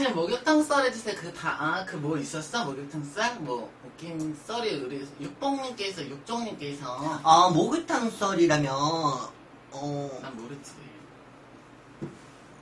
사장님 목욕탕 썰 해주세요. 그 다, 아, 그 뭐 있었어? 목욕탕 썰? 뭐, 웃긴 썰이 우리 육봉님께서, 육종님께서. 어, 목욕탕 썰이라면, 어, 난 모르지.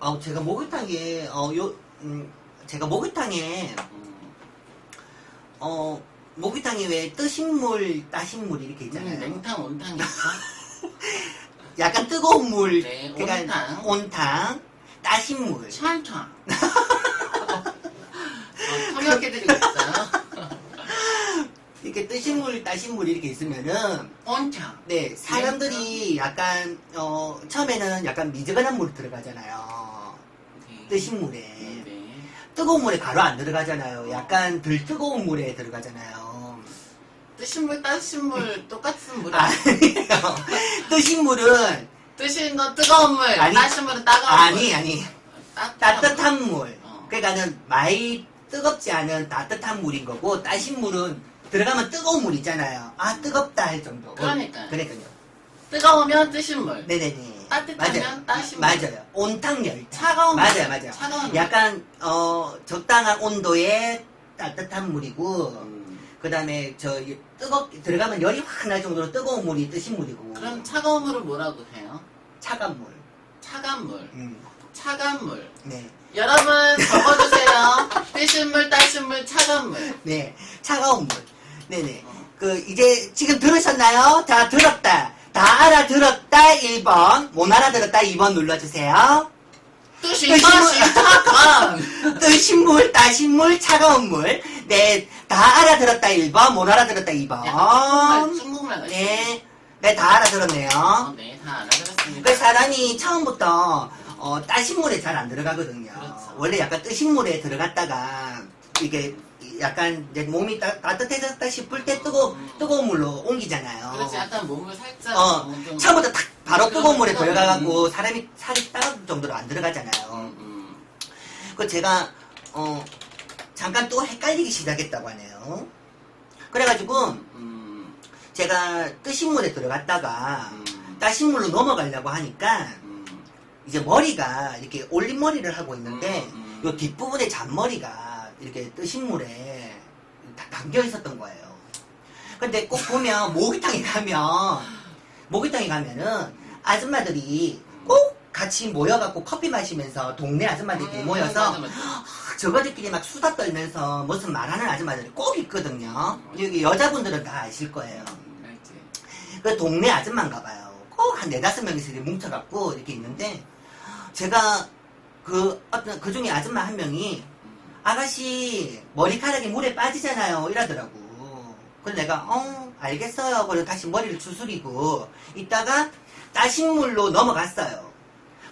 어, 제가 목욕탕에, 어, 요, 음, 제가 목욕탕에, 음. 어, 목욕탕에 왜 뜨신 물, 따신 물 이렇게 있잖아요. 음, 냉탕, 온탕 있어? 약간 뜨거운 물, 네, 그러니까 온탕. 온탕, 따신 물. 찰탕. 어, 통역해드리고 있어요. 이렇게 뜨신 물, 따신 물 이렇게 있으면은, 온탕. 네, 사람들이 약간, 어, 처음에는 약간 미지근한 물 들어가잖아요. 네. 뜨신 물에. 네. 뜨거운 물에 바로 안 들어가잖아요. 약간 덜 뜨거운 물에 들어가잖아요. 뜨신 물, 따신 물, 똑같은 물. 아니에요. 뜨신 물은, 뜨신 건 뜨거운 물, 아니. 따신 물은 따가운 아니, 물. 아니. 따뜻한 따뜻한 물. 어. 그러니까는 많이 뜨겁지 않은 따뜻한 물인 거고, 따신 물은 들어가면 뜨거운 물 있잖아요. 아, 뜨겁다 할 정도. 그러니까요. 그러니까요. 뜨거우면 뜨신 물. 네네네. 따뜻하면 맞아요. 따신 물. 맞아요. 온탕 열탕. 차가운 물. 맞아요, 맞아요. 차가운 물. 약간, 어, 적당한 온도의 따뜻한 물이고, 음. 그 다음에 저 뜨겁 들어가면 열이 확 날 정도로 뜨거운 물이 뜨신 물이고 그럼 차가운 물을 뭐라고 해요? 차가운 물. 차가운 물. 음, 차가운 물. 네, 여러분 적어주세요. 뜨신 물, 따신 물, 차가운 물. 네, 차가운 물. 네네. 어. 그 이제 지금 들으셨나요? 다 들었다. 다 알아들었다 1번, 못 알아들었다 2번 눌러주세요. 뜨신 물. 차가운. 뜨신 물, 따신 물, 차가운 물. 네, 다 알아들었다 1번, 못 알아들었다 약간 2번. 중국말, 중국말 같이. 네, 네, 다 알아들었네요. 어, 네, 다 알아들었습니다. 그 사람이 처음부터 어, 따신 물에 잘 안 들어가거든요. 그렇죠. 원래 약간 뜨신 물에 들어갔다가 이게 약간 이제 몸이 따, 따뜻해졌다 싶을 때 뜨거 뜨거운 물로 옮기잖아요. 그렇지, 약간 몸을 살짝. 어, 좀- 처음부터 탁 바로 뜨거운 물에 들어가갖고 사람이 살이 따가울 정도로 안 들어가잖아요. 음, 음. 그 제가 어 잠깐 또 헷갈리기 시작했다고 하네요. 그래가지고 음, 제가 뜨신 물에 들어갔다가 음, 따신 물로 넘어가려고 하니까 음. 이제 머리가 이렇게 올린 머리를 하고 있는데 음, 음. 요 뒷부분에 잔머리가 이렇게 뜨신 물에 다 담겨 있었던 거예요. 근데 꼭 보면 목욕탕에 가면 목욕탕에 가면은 아줌마들이 꼭 같이 모여갖고 커피 마시면서 동네 아줌마들끼리 음, 모여서 맞아, 맞아. 저거들끼리 막 수다 떨면서 무슨 말하는 아줌마들이 꼭 있거든요. 여기 여자분들은 다 아실 거예요. 그 동네 아줌마인가 봐요. 꼭 한 네다섯 명이서 이렇게 뭉쳐갖고 이렇게 있는데, 제가 그 어떤 그 중에 아줌마 한 명이, 아가씨, 머리카락이 물에 빠지잖아요. 이러더라고. 그래서 내가, 어, 알겠어요. 그래서 다시 머리를 추스리고, 있다가 따신 물로 넘어갔어요.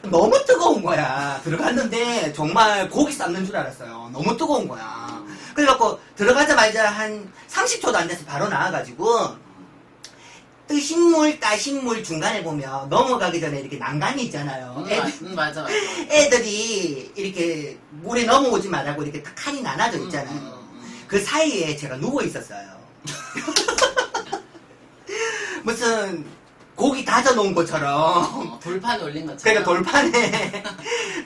너무 뜨거운 거야. 들어갔는데, 정말 고기 삶는 줄 알았어요. 너무 뜨거운 거야. 그래갖고, 들어가자마자 한 30초도 안 돼서 바로 나와가지고, 뜨신 물, 따신 물 중간에 보면 넘어가기 전에 이렇게 난간이 있잖아요. 음, 애, 맞- 음, 맞아, 맞아. 애들이 이렇게 물에 넘어오지 말라고 이렇게 딱 칸이 나눠져 있잖아요. 음, 음, 음. 그 사이에 제가 누워 있었어요. 무슨 고기 다져 놓은 것처럼. 어, 돌판 올린 것처럼. 그러니까 돌판에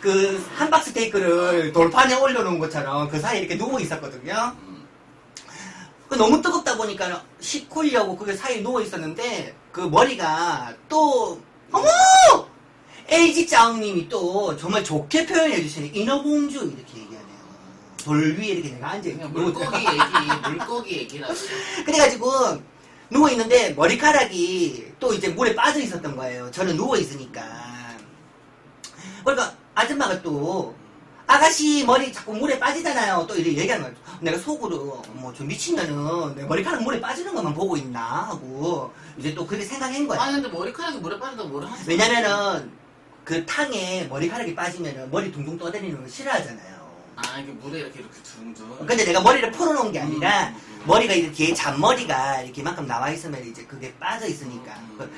그 함박스테이크를 돌판에 올려놓은 것처럼 그 사이에 이렇게 누워 있었거든요. 음, 그 너무 뜨겁다 보니까 식후려고 그 사이에 누워 있었는데 그 머리가 또 어머 LG 짱님이 또 정말 좋게 표현해 주시네 인어공주 이렇게 얘기하네요. 돌 위에 이렇게 내가 앉아 있고 물고기 얘기, 물고기 얘기라고. 그래가지고 누워 있는데 머리카락이 또 이제 물에 빠져 있었던 거예요. 저는 누워 있으니까. 그러니까 아줌마가 또 아가씨 머리 자꾸 물에 빠지잖아요. 또 이렇게 얘기하는 거예요. 내가 속으로 뭐저 미치면은 내 머리카락 물에 빠지는 것만 보고 있나 하고 이제 또 그렇게 생각한 거야. 아니, 근데 머리카락이 물에 빠져도 뭐라 하지? 왜냐면은 그 탕에 머리카락이 빠지면은 머리 둥둥 떠다니는 거 싫어하잖아요. 아, 이게 물에 이렇게, 이렇게 둥둥. 근데 내가 머리를 풀어놓은 게 아니라 음, 음, 음. 머리가 이렇게 잔머리가 이렇게 만큼 나와 있으면 이제 그게 빠져 있으니까 음, 그-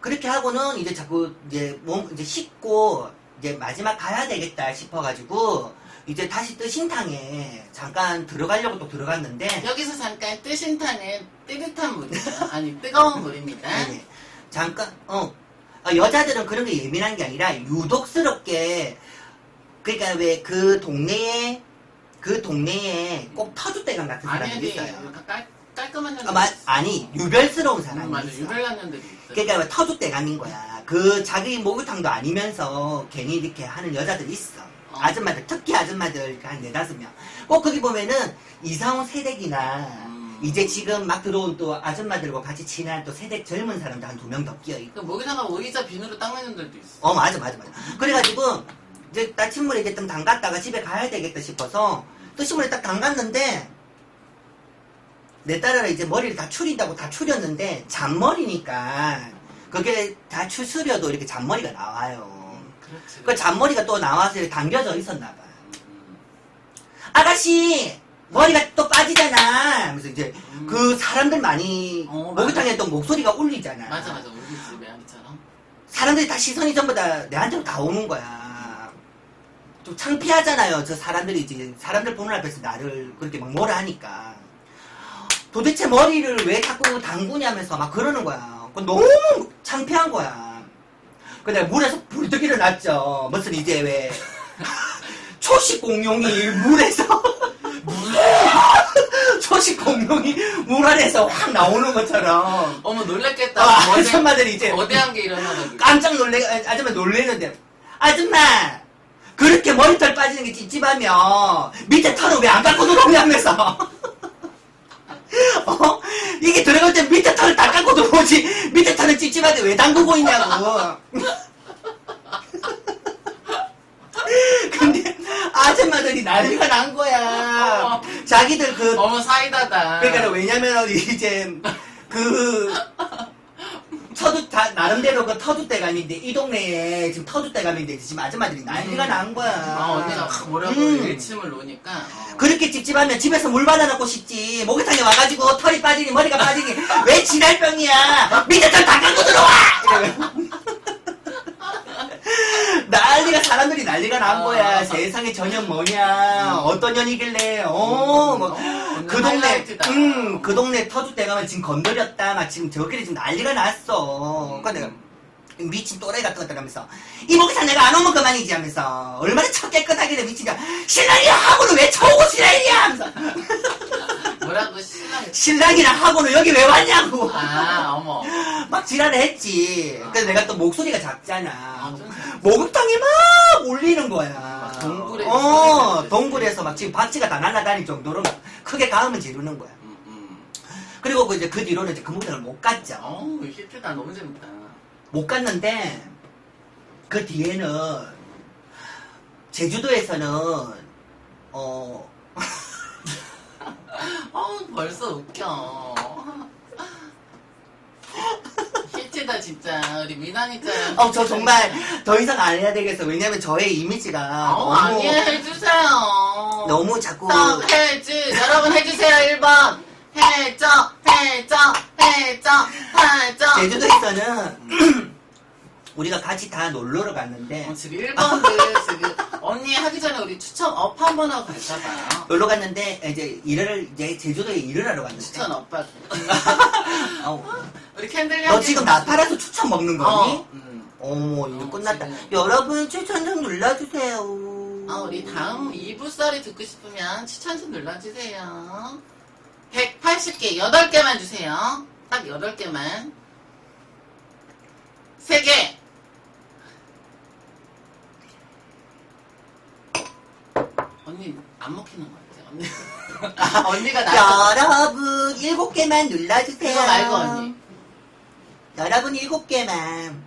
그렇게 하고는 이제 자꾸 이제 몸 이제 씻고 이제 마지막 가야 되겠다 싶어가지고 이제 다시 뜨신 탕에 잠깐 들어가려고 또 들어갔는데 여기서 잠깐 뜨신 탕은 뜨뜻한 물이에요. 아니, 뜨거운 물입니다. 네네. 잠깐 어 아, 여자들은 그런 게 예민한 게 아니라 유독스럽게 그러니까 왜 그 동네에 그 동네에 꼭 터줏대감 같은 아니, 아니, 있어요. 깔, 깔끔한 년들. 아, 마- 아니 유별스러운 음, 사람이 맞아. 있어. 유별난 있어. 그러니까 왜 터줏대감인 거야. 그 자기 목욕탕도 아니면서 괜히 이렇게 하는 여자들 있어. 어. 아줌마들 특히 아줌마들 한 네다섯 명. 꼭 거기 보면은 이상훈 세댁이나 음. 이제 지금 막 들어온 또 아줌마들과 같이 친한 또 세댁 젊은 사람들 한 두 명 더 끼어 있고. 그 목에다가 오이자 비누로 닦는 년들도 있어. 어 맞아 맞아 맞아. 그래가지고 이제 나 침물에 이제 좀 담갔다가 집에 가야 되겠다 싶어서 또 침물에 딱 담갔는데 내 딸아가 이제 머리를 다 추린다고 다 추렸는데 잔머리니까 그게 다 추스려도 이렇게 잔머리가 나와요. 그렇지. 그 잔머리가 또 나와서 이렇게 당겨져 있었나 봐. 음. 아가씨 머리가 또 빠지잖아. 그래서 이제 음. 그 사람들 많이 어. 목욕탕에 또 목소리가 울리잖아. 맞아, 맞아. 집 메아리처럼. 사람들이 다 시선이 전부 다 내한테로 다 오는 거야. 좀 창피하잖아요. 저 사람들이 이제 사람들 보는 앞에서 나를 그렇게 막 뭐라 하니까. 도대체 머리를 왜 자꾸 담그냐면서 막 그러는 거야. 그 너무 창피한 거야. 근데 물에서 불떡 일어났죠. 무슨 이제 왜 초식 공룡이 물에서 초식 공룡이 물 안에서 확 나오는 것처럼 어머, 놀랬겠다. 아, 거대- 아줌마들이 이제 거대한 게 일어나가지고. 깜짝 놀래, 아, 아줌마 놀래는데, 아줌마! 그렇게 머리털 빠지는 게 찝찝하면, 밑에 털은 왜안 깎고 들어오냐면서. 어? 이게 들어갈 때 밑에 털을 다 깎고 들어오지, 밑에 털은 찝찝한데 왜 담그고 있냐고. 근데, 아줌마들이 난리가 난 거야. 자기들 그, 어머, 사이다다. 그러니까 왜냐면 이제 그 터줏 다 나름대로 그 터줏대감인데 이 동네에 지금 터줏대감인데 지금 아줌마들이 난리가 음. 난 거야. 아, 언니가 막 뭐라고 음. 일침을 놓으니까. 어. 그렇게 찝찝하면 집에서 물 받아놓고 싶지. 목욕탕에 와가지고 털이 빠지니 머리가 빠지니 왜 지랄병이야. 밑에 털다 깎고 들어와. 이러면. 난리가 사람들이 난리가 난 거야. 아. 세상에 전혀 뭐냐. 어떤 년이길래 어 뭐. 어, 그 동네, 하이라이트다. 음, 그 동네 터줏대감을 지금 건드렸다. 막 지금 저끼리 지금 난리가 났어. 그러니까 내가 미친 또라이 같은 것들 하면서 이 목욕탕 내가 안 오면 그만이지 하면서 얼마나 첫 깨끗하길래 미친가 신랑이랑 학원을 왜 쳐오고 신랑이야 하면서 뭐라고 신랑. 신랑이랑 학원을 여기 왜 왔냐고 아, 어머. 막 지랄을 했지 그래서 내가 또 목소리가 작잖아 아, 좀 목욕탕에 막 울리는 거야 막 동굴에 어 동굴에서 막 지금 박쥐가 다 날아다닐 정도로 막 크게 가음을 지르는 거야 음, 음. 그리고 그 이제 그 뒤로는 이제 그 목욕탕을 못 갔죠 어우, 히트다. 너무 재밌다. 못 갔는데 그 뒤에는 제주도에서는 어 어우, 벌써 웃겨. 히트다, 진짜. 우리 미나니짱. 어, 저 정말 더 이상 안 해야 되겠어. 왜냐면 저의 이미지가 어, 너무 아니, 해주세요. 너무 자꾸 떡 해주. 여러분 해주세요, 1번. 해줘, 해줘, 해줘, 해줘. 제주도에서는 우리가 같이 다 놀러를 갔는데 어, 지금 1번들 지금 언니 하기 전에 우리 추천 업 한 번 하고 갈까봐요. 놀러 갔는데 이제 일을 이제 제주도에 일을 하러 갔는데 추천 업 하고. 어, 우리 캔들 너 지금 나 팔아서 추천 먹는 거니? 어. 음. 어머 이거 어, 끝났다. 지금. 여러분 추천 좀 눌러주세요. 아, 우리 다음 2부 썰이 듣고 싶으면 추천 좀 눌러주세요. 180개, 8개만 주세요. 딱 8개만. 3개. 언니, 안 먹히는 것 같아, 언니. 아, 언니가 나. 여러분 일곱 개만 눌러주세요. 그거 말고, 언니. 여러분 일곱 개만.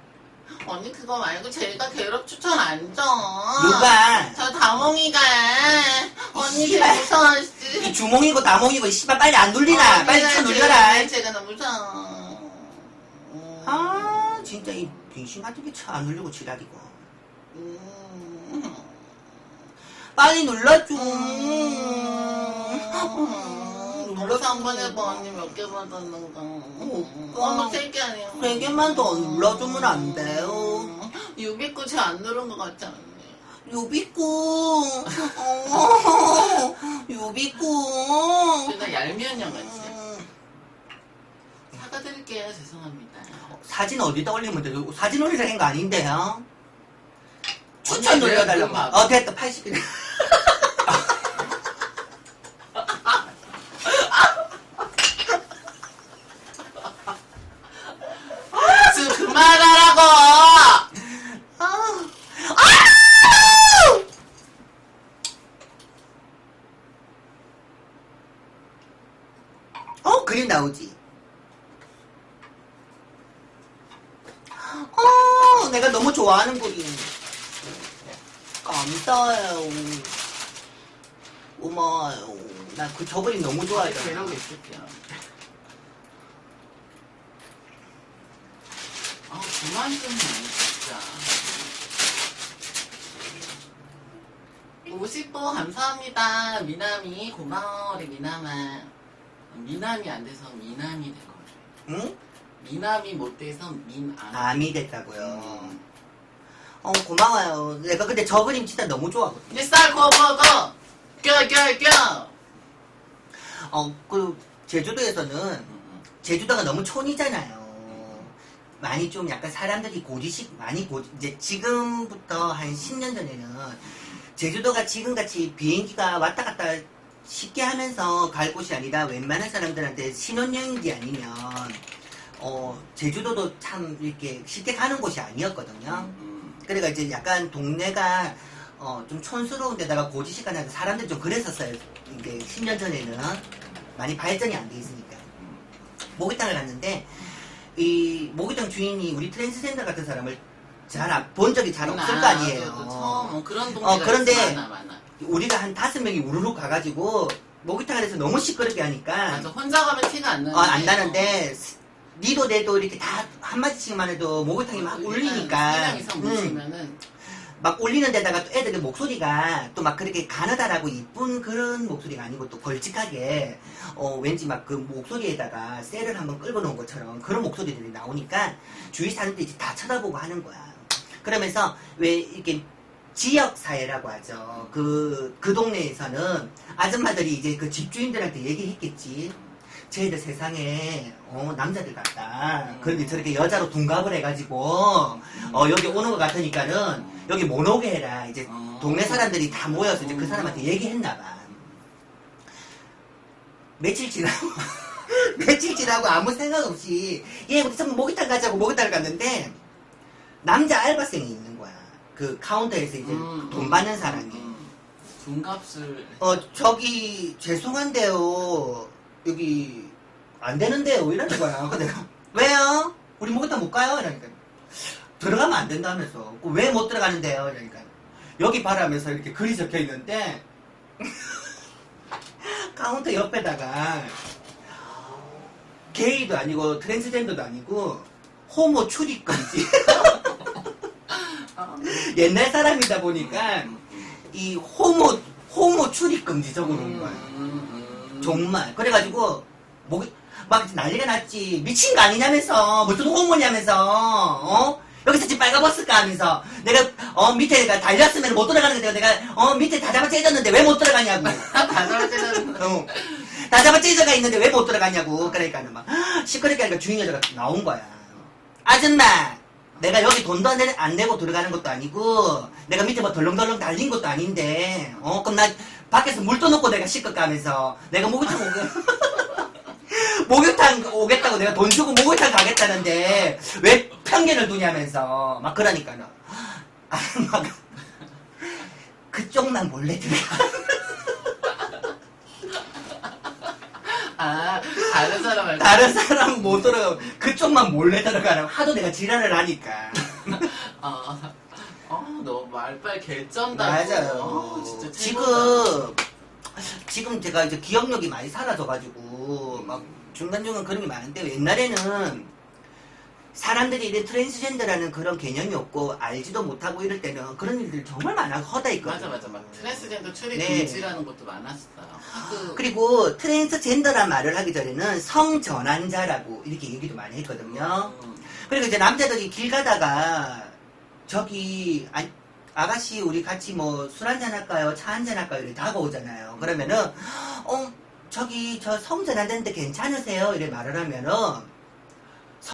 언니, 그거 말고 제가 괴롭 추천 안 줘. 누가? 저 다몽이가. 언니, 씨발. 제일 무서웠지. 이 주몽이고 나몽이고 씨발 빨리 안 눌리나 어, 빨리 쳐 눌려라 제가 너무 무서워. 음. 아 진짜 이 빙신 같은 게 쳐 안 눌리고 지랄이고 음. 빨리 눌러줘 음. 눌러서 한 번 해봐 언니 몇 개 받았는가 오빠. 어머 세개 아니야 세 개만 더 눌러주면 안 돼요 음. 유비꾸 제안 누른 것 같지 않니? 유비꾸 어, 유비꾸 제가 얄미운 양같이 음. 사과드릴게요 죄송합니다 사진 어디다 올리면 돼 사진 올리라 한거 아닌데요 추천 언니, 눌러달라고. 봐. 어, 됐다. 80일. 좀 그만하라고! 아, 아! 어, 그림 나오지. 어, 내가 너무 좋아하는 그림. 감사해요. 고마워요. 나 그저 그림 너무 좋아하잖아. 아, 그만 좀 해, 진짜. 50보 감사합니다. 미남이 고마워, 우리 미남아. 미남이 안 돼서 미남이 된 거예요. 응? 미남이 못 돼서 민암. 암이 됐다고요. 음. 어, 고마워요. 내가 근데 저 그림 진짜 너무 좋아하거든. 이제 쌀 구워 먹어! 껴, 껴, 껴! 어, 그, 제주도에서는 제주도가 너무 촌이잖아요. 많이 좀 약간 사람들이 고지식 많이 고 이제 지금부터 한 10년 전에는 제주도가 지금같이 비행기가 왔다 갔다 쉽게 하면서 갈 곳이 아니라 웬만한 사람들한테 신혼여행지 아니면 어 제주도도 참 이렇게 쉽게 가는 곳이 아니었거든요. 음. 그래가 이제 약간 동네가 어, 좀 촌스러운 데다가 고지식가 나서 사람들이 좀 그랬었어요. 이게 10년 전에는 많이 발전이 안 돼 있으니까. 목욕탕을 갔는데 이 목욕탕 주인이 우리 트랜스젠더 같은 사람을 잘 본 적이 잘 없을 거 아니에요. 또 처음 뭐 그런 동네가 어, 그런데 많아, 많아. 우리가 한 다섯 명이 우르르 가가지고 목욕탕을 해서 너무 시끄럽게 하니까 맞아, 혼자 가면 티가 안 나는데. 어, 안 나는데 니도 내도 이렇게 다 한마디씩만 해도 목욕탕이 막 울리니까 세명 이상 음. 모시면은 막 울리는 데다가 또 애들의 목소리가 또 막 그렇게 가느다라고 이쁜 그런 목소리가 아니고 또 걸직하게 어 왠지 막 그 목소리에다가 쇠를 한번 끌고 놓은 것처럼 그런 목소리들이 나오니까 주위 사람들이 이제 다 쳐다보고 하는 거야. 그러면서 왜 이렇게 지역 사회라고 하죠. 그, 그 동네에서는 아줌마들이 이제 그 집주인들한테 얘기했겠지. 쟤들 세상에, 어, 남자들 같다. 그런데 저렇게 여자로 둔갑을 해가지고, 어, 여기 오는 것 같으니까는, 여기 못 오게 해라. 이제 어. 동네 사람들이 다 모여서 이제 그 사람한테 얘기했나봐. 며칠 지나고, 며칠 지나고 아무 생각 없이, 얘, 우리 전부 목욕탕 가자고 목욕탕을 갔는데, 남자 알바생이 있는 거야. 그 카운터에서 이제 음, 돈 음, 받는 사람이. 음. 돈값을 어, 저기, 죄송한데요. 여기, 안 되는데요. 이러는 거야. 내가, 왜요? 우리 목욕탕 못 가요? 이러니까. 들어가면 안 된다면서. 왜 못 들어가는데요? 이러니까. 여기 바라면서 이렇게 글이 적혀 있는데, 카운터 옆에다가, 게이도 아니고, 트랜스젠더도 아니고, 호모 출입 금지. 옛날 사람이다 보니까, 이 호모, 호모 출입 금지 적어놓은 거야. 음, 정말. 그래가지고, 목이, 막 난리가 났지. 미친 거 아니냐면서. 무슨 호모냐면서. 어? 여기서 지금 빨가벗을까 하면서. 내가, 어, 밑에 가 달렸으면 못 들어가는 데 내가, 어, 밑에 다 잡아 째졌는데 왜 못 들어가냐고. 다 잡아지는 어. 다 잡아 째져가 있는데 왜 못 들어가냐고. 그러니까는 막, 시끄럽게 하니까 주인 여자가 나온 거야. 아줌마! 내가 여기 돈도 안, 내, 안 내고 들어가는 것도 아니고, 내가 밑에 뭐 덜렁덜렁 달린 것도 아닌데, 어, 그럼 나 밖에서 물 떠놓고 내가 씻을까 하면서, 내가 목욕탕 오겠, 목욕탕 오겠다고 내가 돈 주고 목욕탕 가겠다는데, 왜 편견을 두냐면서, 막 그러니까는, 아, 막, 그쪽만 몰래 들어가. 아 다른 사람 말고 다른 사람 못 들어가, 그쪽만 몰래 들어가라고 하도 내가 지랄을 하니까. 어, 어, 너 말빨 개쩐다. 맞아요. 어, 진짜. 지금 지금 제가 이제 기억력이 많이 사라져가지고 막 중간중간 그런 게 많은데 옛날에는 사람들이 이런 트랜스젠더라는 그런 개념이 없고 알지도 못하고 이럴 때는 그런 일들 정말 많아 허다 있거든요. 맞아 맞아 막 트랜스젠더 출입 네. 금지라는 것도 많았어요. 그, 그리고 트랜스젠더란 말을 하기 전에는 성전환자라고 이렇게 얘기도 많이 했거든요. 음, 그리고 이제 남자들이 길 가다가 저기 아, 아가씨 우리 같이 뭐 술 한잔 할까요? 차 한잔 할까요? 이렇게 다가오잖아요. 그러면은 어 저기 저 성전 안 되는데 괜찮으세요? 이래 말을 하면은